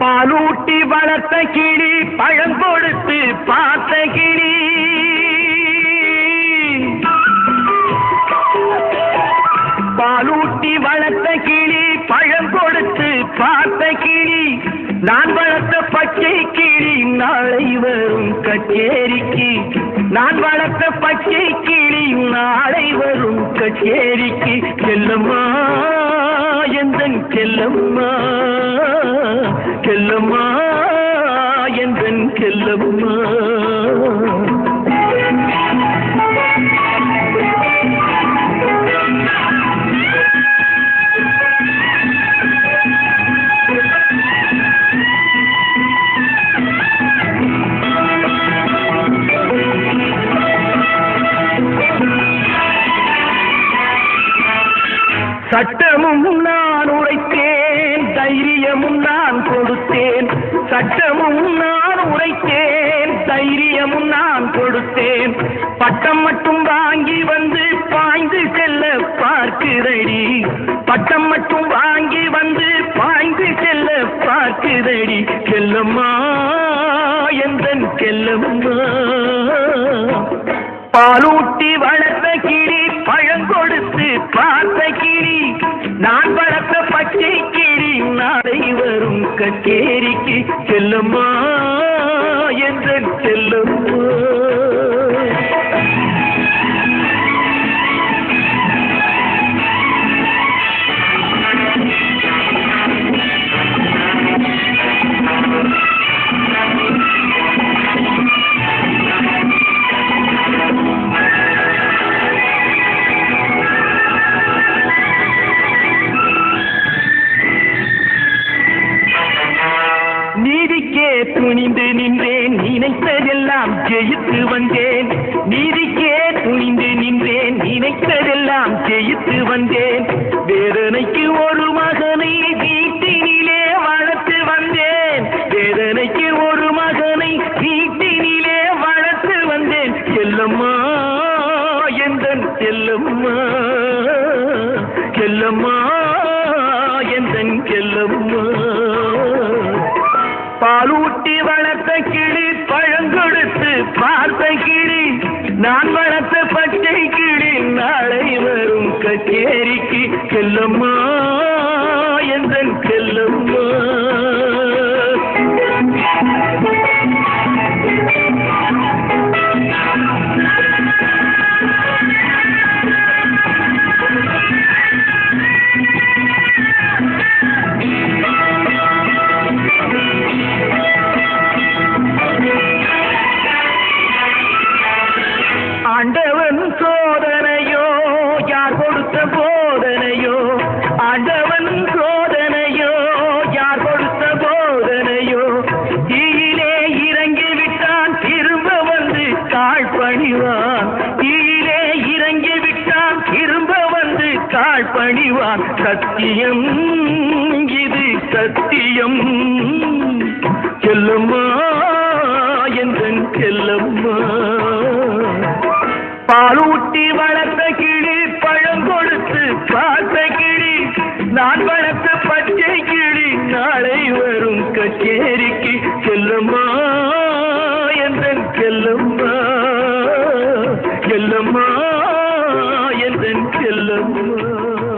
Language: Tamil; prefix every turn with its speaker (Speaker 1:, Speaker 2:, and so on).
Speaker 1: பாலூட்டி வளர்த்த கிளி பழம் கொடுத்து பார்த்த கிளி. பாலூட்டி வளர்த்த கிளி பழம் கொடுத்து பார்த்த கிளி. நான் வளர்த்த பச்சை கிளி நாளை வரும் கச்சேரிக்கு. நான் வளர்த்த பச்சை கிளி நாளை வரும் கச்சேரிக்கு. செல்லம்மா எந்த செல்லம்மா? செல்லம்மா பெண் செல்லம்மா சட்டமும் நான் உரைத்தேன் தைரியமும் நான் கொடுத்தேன். சட்டமும் நான் உரைத்தேன். தைரியமும் நான் கொடுத்தேன். பட்டம் மட்டும் வாங்கி வந்து பாய்ந்து செல்ல பார்க்குதடி. பட்டம் மட்டும் வாங்கி வந்து பாய்ந்து செல்ல பார்க்குதடி. செல்லம்மா எந்தன் செல்லம்மா பாலும் கச்சேரிக்கு செல்லம்மா என்ற செல்லம்மா துணிந்து நின்றேன் நினைத்ததெல்லாம் ஜெயித்து வந்தேன். நீதிக்கே துணிந்து நின்றேன் நினைத்ததெல்லாம் ஜெயித்து வந்தேன். வேதனைக்கு ஒரு மகனை வீட்டினிலே வளர்த்து வந்தேன். வேதனைக்கு ஒரு மகனை வீட்டினிலே வளர்த்து வந்தேன். செல்லம்மா எந்தன் செல்லம்மா? செல்லம்மா எந்தன் செல்லம்மா? பாலூட்டி வளர்த்த கிளி பழங்கொடுத்து பார்த்த கிளி. நான் வளர்த்த பச்சை கிளி நாளை வரும் கச்சேரிக்கு செல்லம்மா. சத்தியம் இது சத்தியம். செல்லம்மா எந்தன் செல்லம்மா. பாலூட்டி வளர்த்த கிளி பழம் கொடுத்து பார்த்த கிளி. நான் வளர்த்த பச்சை கிளி நாளை வரும் கச்சேரிக்கு. செல்லம்மா எந்தன் செல்லம்மா. செல்லம்மா.